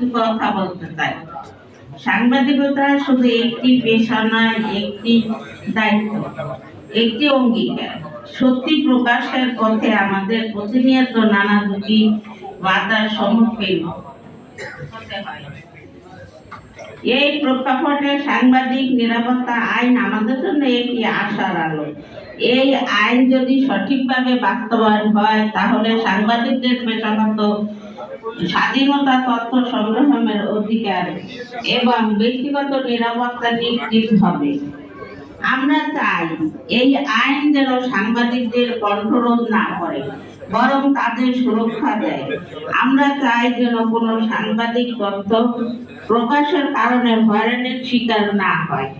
কথা বলতে চাই সাংবাদিকতা শুধু একটি পেশা নয়, একটি দায়িত্ব, একটি অঙ্গীকার। সত্যি প্রকাশের পথে আমাদের প্রতিনিয়ত নানা ঝুঁকি বাধার সম্মুখীন এই প্রেক্ষাপটে সাংবাদিক নিরাপত্তা আইন আমাদের জন্য একটি আশার আলো। এই আইন যদি সঠিকভাবে বাস্তবায়ন হয়, তাহলে সাংবাদিকদের পেশাগত স্বাধীনতা তথ্য সংগ্রহের অধিকার এবং ব্যক্তিগত নিরাপত্তা নিশ্চিত হবে। আমরা চাই এই আইন যেন সাংবাদিকদের কণ্ঠরোধ না করে, বরং তাদের সুরক্ষা দেয়। আমরা চাই যেন কোনো সাংবাদিক তথ্য প্রকাশের কারণে হয়রানির শিকার না হয়।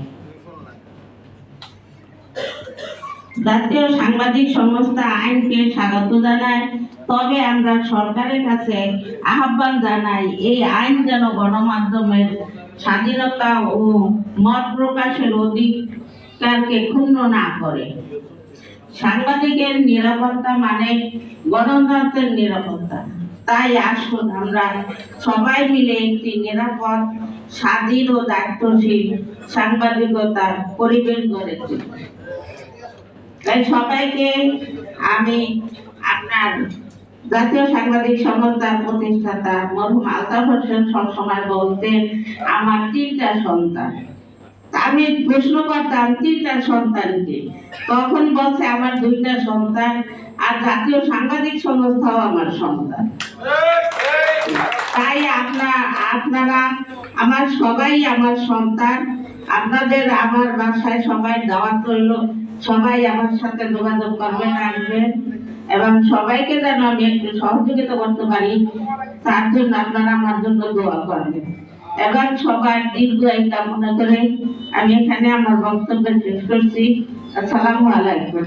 জাতীয় সাংবাদিক সংস্থা আইনকে স্বাগত জানায় তবে আমরা সরকারের কাছে আহ্বান জানাই, এই আইন যেন গণমাধ্যমের স্বাধীনতা ও মত প্রকাশের অধিকারকে ক্ষুণ্ণ না করে। সাংবাদিকের নিরাপত্তা মানে গণতন্ত্রের নিরাপত্তা। তাই আসুন আমরা সবাই মিলে একটি নিরাপদ, স্বাধীন ও দায়িত্বশীল সাংবাদিকতার পরিবেশ গড়ে তাই সবাইকে আমি আপনার জাতীয় সাংবাদিক সংস্থার প্রতিষ্ঠাতা মরহুম আলতাফ হোসেন সবসময় বলতেন, আমার তিনটা সন্তান। আমি প্রশ্ন করতাম, তিনটা সন্তানকে তখন বলছে, আমার দুইটা সন্তান আর জাতীয় সাংবাদিক সংস্থাও আমার সন্তান। তাই আপনার আপনারা, আমার সবাই আমার সন্তান। আপনাদের আমার বাসায় সবাই দাওয়াত রইল সবাই আমার সাথে যোগাযোগ করবেন, আসবেন। এবং সবাইকে যেন আমি একটু সহযোগিতা করতে পারি, তার জন্য আপনারা আমার জন্য দোয়া করবেন। এবং সবার দীর্ঘ করে আমি এখানে আমার বক্তব্য শেষ করছি। আসসালামু আলাইকুম।